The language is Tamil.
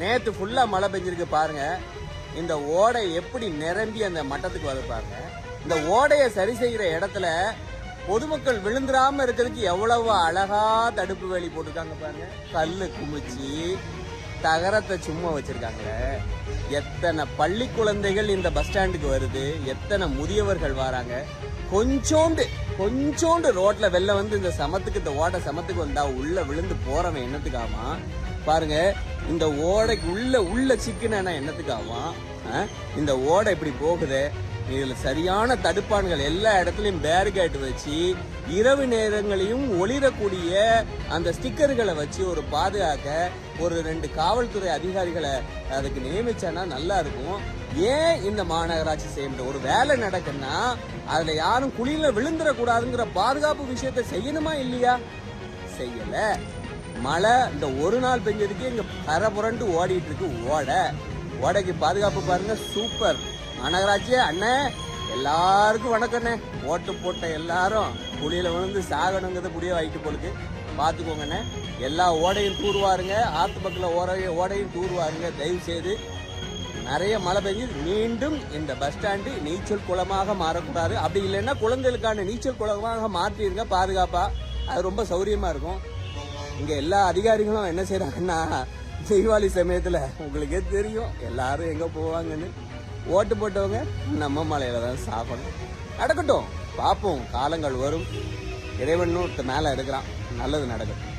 நேத்து ஃபுல்லா மழை பெஞ்சிருக்கு பாருங்க. இந்த ஓடை எப்படி நிரம்பி அந்த மட்டத்துக்கு வருது பாருங்க. இந்த ஓடையை சரி செய்யற இடத்துல பொதுமக்கள் விழுந்துடாம இருக்கிறதுக்கு எவ்வளவு அழகா தடுப்பு வேலி போட்டிருக்காங்க பாருங்க. கல்லு குமிச்சு தகரத்தை சும்மா வச்சிருக்காங்களே. எத்தனை பள்ளி குழந்தைகள் இந்த பஸ் ஸ்டாண்டுக்கு வருது. எத்தனை முதியவர்கள் வராங்க. கொஞ்சோண்டு கொஞ்சோண்டு ரோட்ல வெளில வந்து இந்த சமத்துக்கு இந்த ஓட்ட சமத்துக்கு வந்தா உள்ள விழுந்து போறவன் என்னத்துக்காமா பாருங்க இந்த ஓடைக்கு உள்ள உள்ள சிக்கனா என்னத்துக்காமா இந்த ஓடை இப்படி போகுது இதுல சரியான தடுப்பான்கள் எல்லா இடத்துலயும் பேரிகேட் வச்சு இரவு நேரங்களையும் ஒளிரக்கூடிய அந்த ஸ்டிக்கர்களை வச்சு ஒரு பாதுகாக்க ஒரு ரெண்டு காவல்துறை அதிகாரிகளை அதுக்கு நியமிச்சானா நல்லா இருக்கும். ஏன் இந்த மாநகராட்சி செய்ய முடியும் ஒரு வேலை நடக்குன்னா அதுல யாரும் குழியில விழுந்துடக்கூடாதுங்கிற பாதுகாப்பு விஷயத்த செய்யணுமா இல்லையா? செய்யல. மழை இந்த ஒரு நாள் பெஞ்சதுக்கு இங்க பரபுரண்டு ஓடிட்டு இருக்கு. ஓடை. ஓடைக்கு பாதுகாப்பு பாருங்க. சூப்பர். மாநகராட்சி அண்ணே. எல்லாருக்கும் வணக்கண்ணே ஓட்டு போட்ட எல்லாரும் குழியில விழுந்து சாகணுங்கிறத புடிய வாங்கிட்டு போலுக்கு. பாத்துக்கோங்கண்ணே எல்லா ஓடையும் தூர்வாருங்க. ஆத்து பக்கத்தில் ஓடைய ஓடையும் தூர்வாருங்க. தயவு செய்து நிறைய மழை பெஞ்சு மீண்டும் இந்த பஸ் ஸ்டாண்டு நீச்சல் குளமாக மாறக்கூடாது. அப்படி இல்லைன்னா குழந்தைகளுக்கான நீச்சல் குளமாக மாற்றிருங்க பாதுகாப்பாக அது ரொம்ப சௌரியமாக இருக்கும். இங்க எல்லா அதிகாரிகளும் என்ன செய்கிறாங்கன்னா தீபாவளி சமயத்துல உங்களுக்கே தெரியும் எல்லாரும் எங்க போவாங்கன்னு. ஓட்டு போட்டவங்க நம்ம மலையில தான் சாப்பிடணும். நடக்கட்டும் பார்ப்போம் காலங்கள் வரும். இறைவன் ஒருத்த மேல இருக்கிறான் நல்லது நடக்கட்டும்